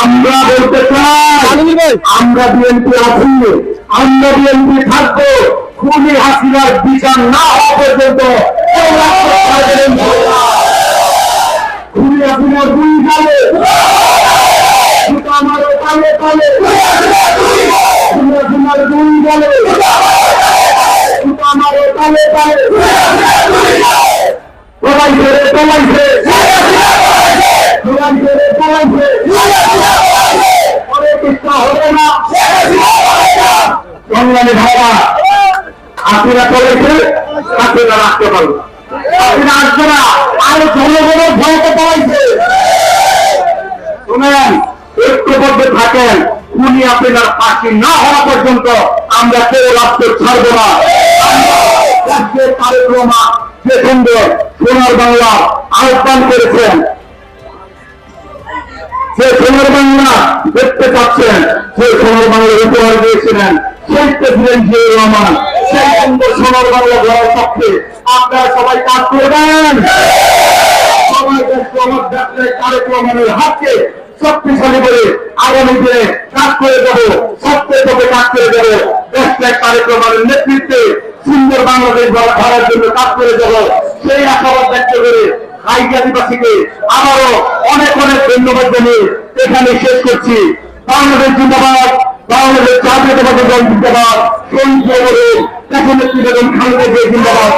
আমরা বলতে চাই আমরা বিএনপি আছি। আমরা বিএনপি থাকব। খুনি হাসিনার বিচার না হওয়া পর্যন্ত খুনি হাসিনা দুই যাবে আমার পালে পালে। হাসিনার দুই গালে জুতা মারো কালে কালে পলাইছে। রে পলাইছে পলাইছে। রে পলাইছে অনেক ইচ্ছা হবে না। সংগ্রামী ভাইরা, আপনারা চলেছে আপনারা রাখতে পারব আপনারা আসবে না। আরও শুনেন ঐক্যবদ্ধ থাকেন। উনি আপনার ফাঁসি না হওয়া পর্যন্ত, আমরা কেউ রাখতে ছাড়বো না। যে সুন্দর সোনার বাংলা আহ্বান করেছেন, যে সোনার বাংলা দেখতে পাচ্ছেন সোনার বাংলা উপহার দিয়েছিলেন, সেই প্রেসিডেন্ট রহমান, সেই সুন্দর সোনার বাংলা পক্ষে আপনারা সবাই কাজ করবেন সবাই রহমানের হাতকে শক্তিশালী করে আগামী দিনে কাজ করে দেবো সত্যের পথে কাজ করে দেবো তারেক রহমানের নেতৃত্বে সুন্দর বাংলাদেশ গড়ার জন্য কাজ করে দেবো সেই আশাবাদ ব্যক্ত করে হাইক আদিবাসীকে আবারও অনেক অনেক ধন্যবাদ জানিয়ে এখানে শেষ করছি। বাংলাদেশ জিন্দাবাদ, বাংলাদেশ দল জিন্দাবাদ শহীদ বেগম খালেদা জিন্দাবাদ।